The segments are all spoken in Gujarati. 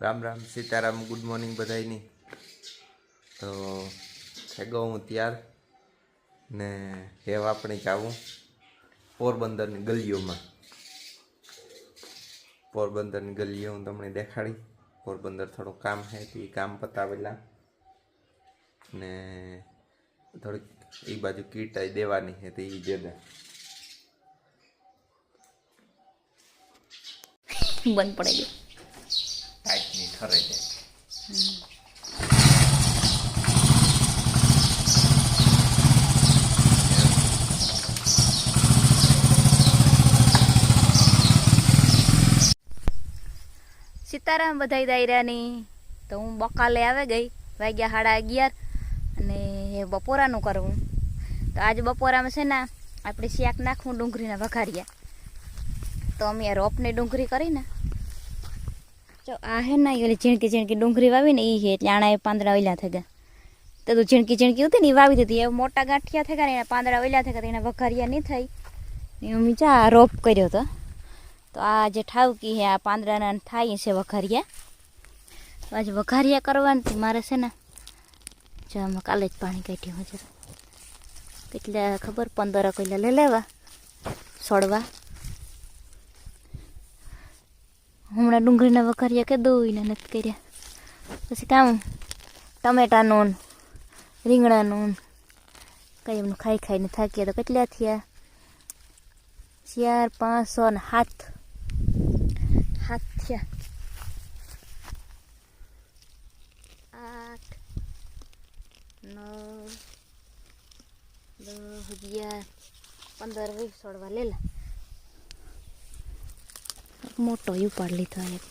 રામ રામ સીતારામ ગુડ મોર્નિંગ બધાની તો થેગો હું ત્યાર ને હેવ આપણે જાવું પોરબંદરની ગલીઓમાં. પોરબંદરની ગલીઓ હું તમને દેખાડી. પોરબંદર થોડું કામ છે તે કામ પતાવેલા. ને થોડીક એ બાજુ કીટાઈ દેવાની છે તે એ જદા બંધ પડી ગયું. ઠરે સીતારામ બધાય દાયરાની તો હું બકાલે આવે ગઈ, વાગ્યા સાડા અગિયાર, અને બપોરાનું કરવું તો આજ બપોરામાં છે ને, આપણે શાક નાખવું ડુંગળીના વઘારિયા તો અમે રોપની ડુંગળી કરીને જો આ હે ને એટલે ઓલી ઝીણકી ઝીણકી ડુંગળી વાવી ને એ છે એટલે આણા એ પાંદડા ઓઈલા થઈ ગયા તો તું ઝીણકી ઝીણકી હતી ને એ વાવી દીધી એ મોટા ગાંઠિયા થઈ ગયા ને એના પાંદડા ઓઈલા થઈ ગયા એના વઘારિયા નહીં થઈ. ને અમે ચા રોપ કર્યો હતો તો આ જે ઠાવકી છે આ પાંદડાના થાય છે વઘારિયા. આજે વઘારિયા કરવાની મારે છે ને. જો આમાં કાલે જ પાણી કાઢ્યું હજુ કેટલા ખબર, પંદર કોઈલા લઈ લેવા. સોડવા. હમણાં ડુંગળીના વઘારિયા કે દોઈને નથી કર્યા. પછી કામ? ટમેટાનું, રીંગણાનું, કંઈ એમનું ખાઈ ખાઈને થાકીએ તો કેટલા થયા? ચાર પાંચસો ને હાથ સાત થયા. આઠ, નવ, દસ, અગિયાર, પંદર, વીસ સોળવા લેલા. મોટો ઉપાડ લીધો એક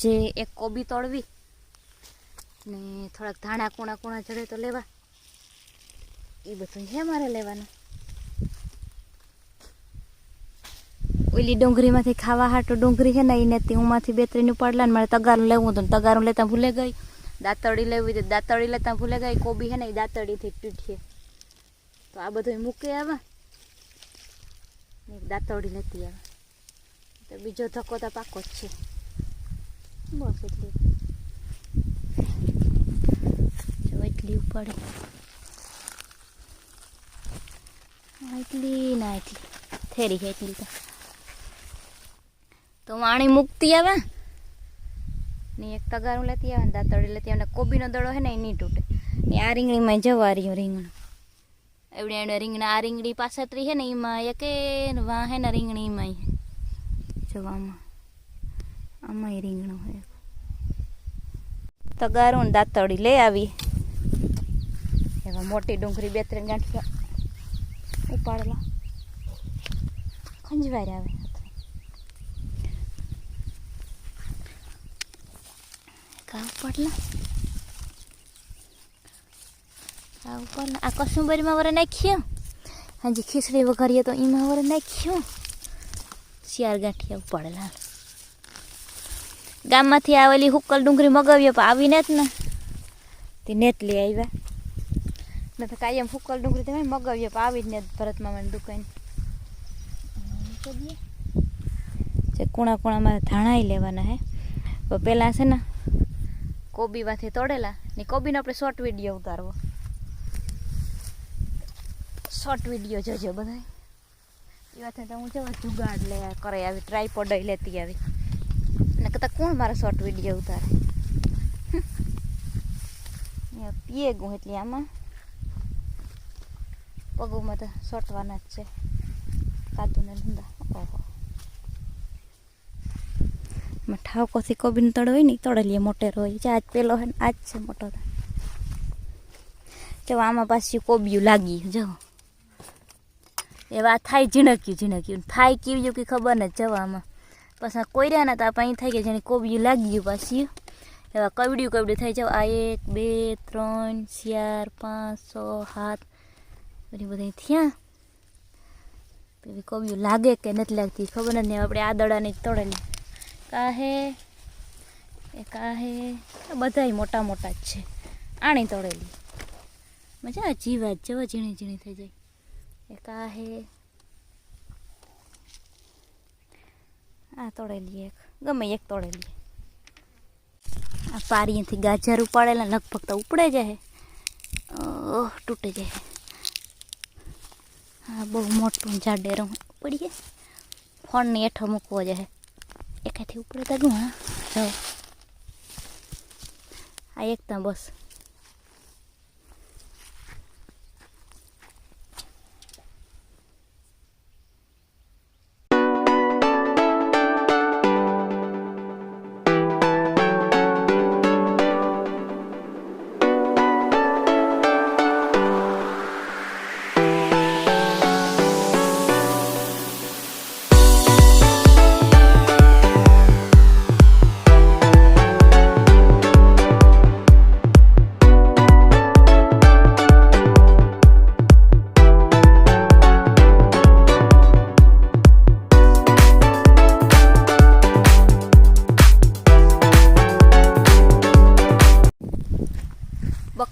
હજી એક કોબી તળવી ને થોડાક ધાણા કુણા કુણા ચડે તો લેવા. એ બધું છે મારે લેવાનું. ઓલી ડુંગળીમાંથી ખાવા હાટું ડુંગળી છે ને એ નથી હુંમાંથી બે ત્રણ ઉપાડલા ને મારે તગારું લેવું હતું તગારું લેતા ભૂલે ગઈ. દાંતળી લેવી હતી દાંતળી લેતા ભૂલે ગઈ. કોબી છે ને એ દાંતળીથી તૂટીએ તો આ બધું મૂકે આવે. દાંતળી લેતી આવે. તો બીજો ધક્કો તો પાકો જ છે. બસ એટલી. જો એટલી ઉપર. એટલી ના એટલી. થેરી છે એટલી તો. તો વાણી મૂકતી આવે. ને એક તગારું લેતી આવે ને દાંતળી લેતી આવે ને કોબીનો દડો છે ને એ નહીં તૂટે. ને આ રીંગણીમાં જવા રહ્યું રીંગણ. એવડે એવડે રીંગણા આ રીંગણી પાછળથી છે ને એમાં એક વાહે હે ને રીંગણીમાં જવામાં આમાં રીંગણું હોય તગારું દાંતળી લઈ આવી એવા મોટી ડુંગળી બે ત્રણ ગાંઠિયા ઉપાડેલા ખંજવારી આવે કા ઉપાડલા આ આ કસુંબરીમાં વરે નાખ્યો હાજી ખીચડી વઘારીએ તો એમાં વરે નાખ્યું શિયાર ગાંઠિયા ઉપાડેલા ગામમાંથી આવેલી હુક્કલ ડુંગળી મગાવીએ પણ આવીને જ ને. તે નેત લઈ આવ્યા. મેં તો કાયમ હુક્કલ ડુંગળી તમે મગાવીએ પણ આવી જ ને ભરત મામાની દુકાન. જે કુણા કુણામાં ધાણાઈ લેવાના હે. પહેલાં છે ને કોબીમાંથી તોડેલા ને કોબીનો આપણે શોર્ટ વીડિયો ઉતારવો. શોર્ટ વીડિયો જોજો બધા એ વાત તો હું જવા જુગાડ લે કરે આવી ટ્રાયપોડ લેતી આવી. અને કહેતા, કોણ મારા શોર્ટ વીડિયો ઉતારે? પીએ ગું એટલે આમાં. પગોમાં તો સોટવાના જ છે. કાદુ ને ધંધા. ઓહો. ઠાવકોથી કોબીને તળ હોય ને તળે લઈએ મોટેરો હોય. જે આજ પેલો હોય ને, આજ છે મોટો જો આમાં પાછી કોબીયું લાગી જો. એવા થાય ઝીણક્યું ઝીણક્યું. થાય કેવું કે ખબર ને જવામાં. પછી કોર્યા ને તો આપણે અહીં થાય કે જેને કોબિયું ગયું પાછી. એવા કવડ્યું કવડ્યું થાય જાવ આ એક, બે, ત્રણ, ચાર, પાંચ, છ, સાત, બધી બધા થયા. પેલી કોબિયું લાગે કે નથી લાગતી ખબર નથી. આપણે આ દડાની તોડેલી કાહે? એ કાહે? બધાય મોટા મોટા જ છે. આણી તોડેલી મજા જીવા જવા ઝીણી ઝીણી થઈ જાય. એ કાહે આ તોડેલી એક ગમે એક તોડેલી આ પારીથી ગાજર ઉપાડેલા લગભગ તો ઉપડે જાય ઓહ તૂટી જાય હા બહુ મોટું જાડેરું પડીએ ફોનની હેઠો મૂકવો જાય એકાથી ઉપડે તો ગયું હા જો આ એકતા બસ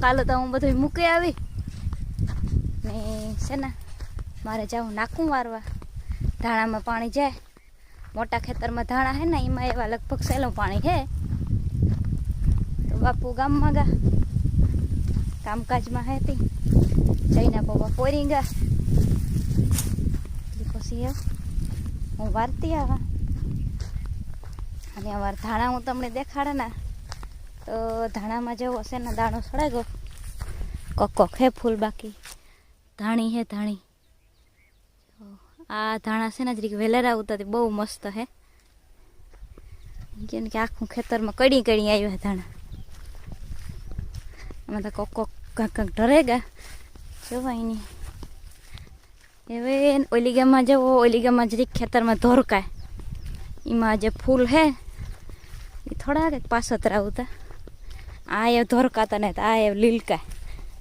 બકાલો તો હું બધું મૂકી આવી. ને છે ને, મારે જાઉં નાખું વારવા. ધાણામાં પાણી જાય. મોટા ખેતરમાં ધાણા હે ને, એમાં એવા લગભગ સહેલું પાણી હે. તો બાપુ ગામમાં ગા. કામકાજમાં હતી જઈને પપ્પા પોરી ગા. એટલે પછી હું વારતી આવા. અને અમારા ધાણા હું તમને દેખાડે ને, તો ધાણામાં જેવો છે ને દાણો સડાઈ ગયો. કોક કોક હે ફૂલ બાકી? ધાણી હે ધાણી. તો આ ધાણા છે ને જરીક વેલેરા ઉતારતી બહુ મસ્ત હે. જેમ કે આખું ખેતરમાં કડી કડી આવ્યા હે ધાણા. આમાં તો કોક કોક કાંક કાંક ઢરે ગયા જોવાય નહીં. હવે ઓલી ગામમાં જવો ઓલી ગામમાં જરીક ખેતરમાં ધોરકાય. એમાં જે ફૂલ હે, એ થોડા કંઈક પાસતરા આવતા આ એ ધોરકાતા ને આ એ લીલકા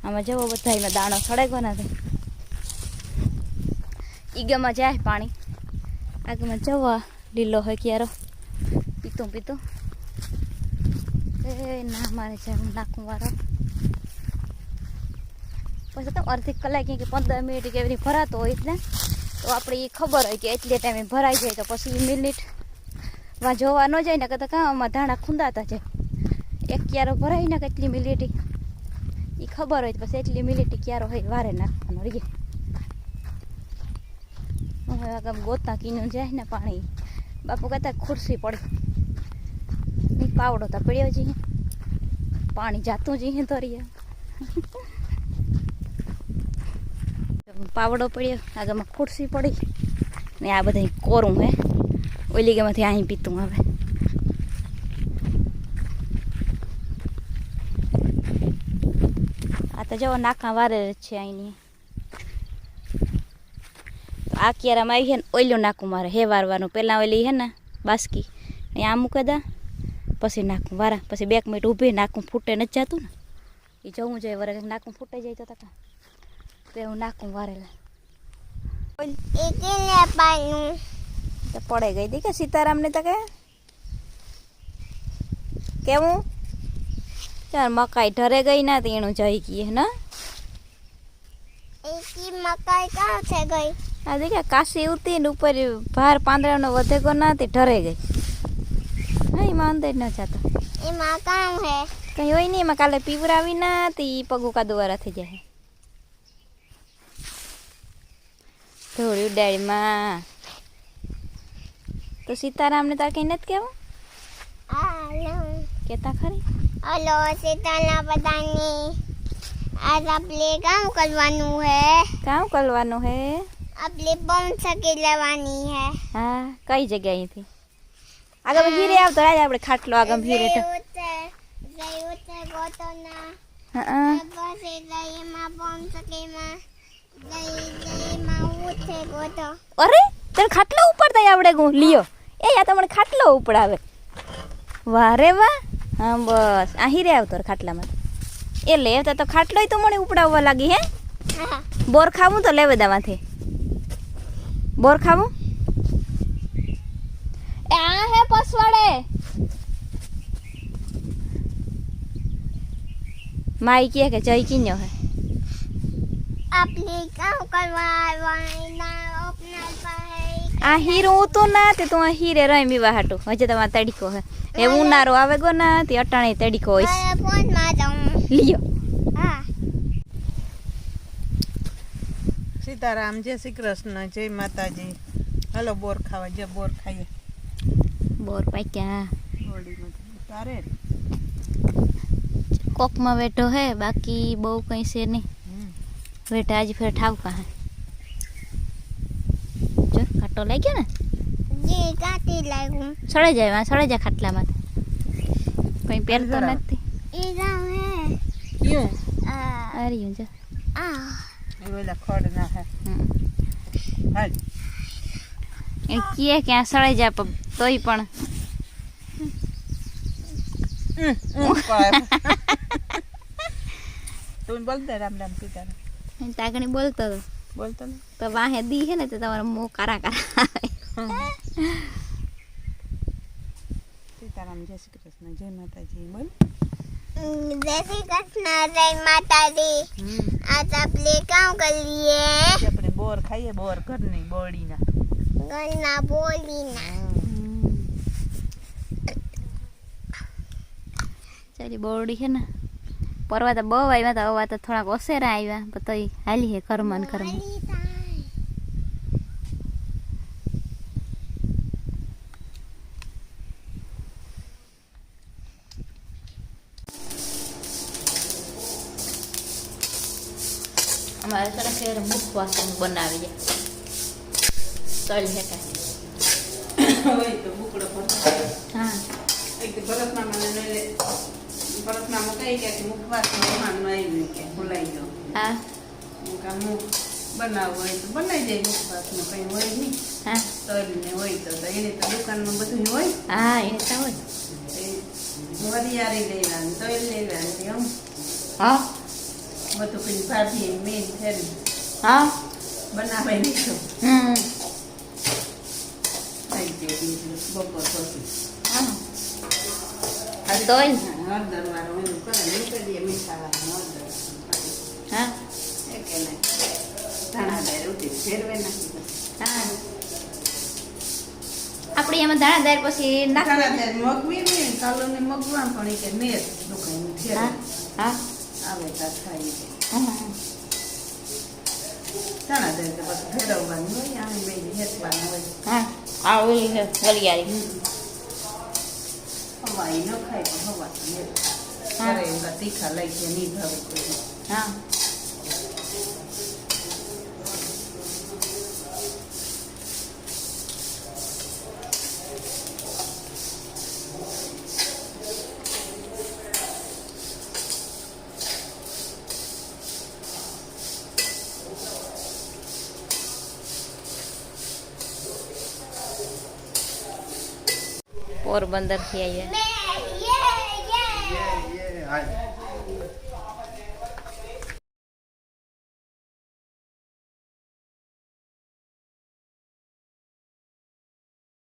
આમાં જવો બધા એમાં દાણો સળગવાના છે. ઈગામાં જાય પાણી. આગમાં જવા લીલો હોય ક્યારો. પીતું પીતું. એ ના, મારે છે નાખું મારો પછી તો અડધી કલાક કે પંદર મિનિટ કે એવી ભરાતો હોય એટલે. તો આપણે એ ખબર હોય કે એટલી ટાઈમે ભરાઈ જાય તો પછી એ મિનિટ વા જોવા ન જાય ને કદાચ કાં આમાં ધાણા ખૂંદાતા જાય. એક ક્યારો ભરાય ને કેટલી મિલિટી એ ખબર હોય પછી એટલી મિલિટી ક્યારો હોય વારે નાખવાનો રહીએ હું આગળ ગોતા કીનું જાય ને પાણી. બાપુ કહેતા ખુરશી પડી. પાવડો તો પડ્યો જઈએ પાણી જાતું જઈએ ધરીએ. પાવડો પડ્યો આગળમાં ખુરશી પડી. ને આ બધા કોરું હે. ઓલી ગમાંથી અહીં પીતું હવે આ તો જો નાકા વારે જ છે અહીંની તો આ ક્યારામાં આવી છે ને ઓઈલું નાખું મારે હે વારવાનું પહેલાં ઓલી હે ને બાસકી અહીંયા આ મૂકી દા પછી નાખું વારા પછી બે મિનિટ ઊભી નાખું ફૂટે નથી જતું ને એ જવું જોઈએ વરે નાખું ફૂટે જાય તો તકા તો હું નાખું વારેલા એકલે પાનું તો પડે ગઈ હતી કે સીતારામને તો કે કેવું ચાલ મકાઈ ઢરે ગઈ ના તેણું જઈ ગઈ હે ને? એકી મકાઈ ક્યાં છે ગઈ? આ દેખા કાશી ઉતી ને ઉપર ભાર પાંદડાનો વધેગો ના તે ઢરે ગઈ. હા એમાં અંદર ન જતો. એમાં કામ હે. કઈ હોય નહીં એમાં કાલે પીવરાવી ના તે પગું કાદુવારા થઈ જાય. ધોળ્યું ડાળીમાં તો સીતારામને તાર કઈ નથી કેવું હાલો કેતા ખરી? હલો સીતાના બધાની. આજ આપણે કામ કરવાનું હે. કામ કરવાનું હે? આપણે બોમ્બ સકી લેવાની હે. હા કઈ જગ્યા અહીંથી? આગળ હીરે આવતો રાજ આપણે ખાટલો આગળ હીરે તો. જયું છે ગોતોના. હા પછી સકીમાં દહીં દહીંમાં હું છે ગોતો. અરે તને ખાટલો ઉપાડતા આવડે ગુ લિયો. એ યા તમને ખાટલો ઉપડાવે. વાહ રે વાહ. હા બસ. આ હીરે આવતો ખાટલામાં. એ લેવતા તો ખાટલો તો મને ઉપડાવવા લાગી હે. બોર ખાવું તો લેવે દામાંથી બોર ખાવું? એ આ હે પસવાડે. માઈ કે કે જઈ કિન્યો હે. આપણે કામ કરવા આવવાના ઓપનર પાસે આ હીરો તો ના તે તું હીરે રમી વાહાટું. હજે તમાર તડીકો હે. એ ઉનારો આવે ગો ના તે અટાણે તડીકો હોય. મારા ફોનમાં જાઉં લ્યો. હા. સીતારામ જય શ્રી કૃષ્ણ જય માતાજી. હલો બોર ખાવા જે બોર ખાઈએ. બોર પાક્યા. હોળીમાં તારે? કોકમાં બેઠો હે બાકી બહુ કઈ છે નહીં. બેઠા આજ ફેર ઠાવકા હે. જો ખાટો લાગ્યો ને? જે કાતી લાગું સળે જાય સળે જાય ખાટલામાં કઈ પહેરતો નથી એ જાઉં હે ક્યું જો આ એ ઓલા ખડ ના હે. હાલ. એ કહે કે આ સળે જાય તોય પણ. તું રામ રામ તાગણી બોલતો હતો. બોલતો તો વાહે દી હે ને તો તમારા મોં કારા કારા સીતારામ જય શ્રી કૃષ્ણ જય માતાજી બોલ. જય શ્રી કૃષ્ણ જય માતાજી. આજ આપણે કામ કરીએ. આપણે બોર ખાઈએ બોર ઘરની બોરડીના ઘરના બોલીના ચાલી બોરડી છે ને. પરવા તો બહુ આવ્યા હતા હવે તો થોડાક ઓસેરા આવ્યા પછી હાલી હે ઘરમાં ને ઘરમાં અમારે છે ને ફેર મુખવાસ બનાવી જાય તળ હેઠા હોય તો બુકડો ભરતો હા એક તો ભરતમાં મને નલે ભરતમાં મુકાઈ ગયા કે મુખવાસમાં મહેમાનનો આવ્યું કે ભૂલાઈ ગયો હા હું કામ હું બનાવવું હોય તો બનાવી દે મુખવાસનું કંઈ હોય નહીં હા તલ ને હોય તો તો એને તો દુકાનમાં બધું હોય હા એને તો હોય એ વરિયાળી લેવાની તલ લેવાની એમ હા બધું પેલી ભાભી મેન ને હા હમ. થઈ ગયું બપોર પછી. હા. તોય હળદર વાળું એનું કરે નીકળી મીઠા વાળું હળદર હા. એ કે નહીં ધાણા દાળ રોટી ફેરવે નાખી હા. આપણે એમાં દાણાદાર પછી નાખ મગવી ને કાલો ને મગવા પણ કે મેર દુકાન હા હા. આવે ત્યાં ખાઈ દે હા ધાણા તો છે વલિયારી હવાઈ ન તીખા લઈ છે નહીં ભાવે હા. પોરબંદરથી આવ્યા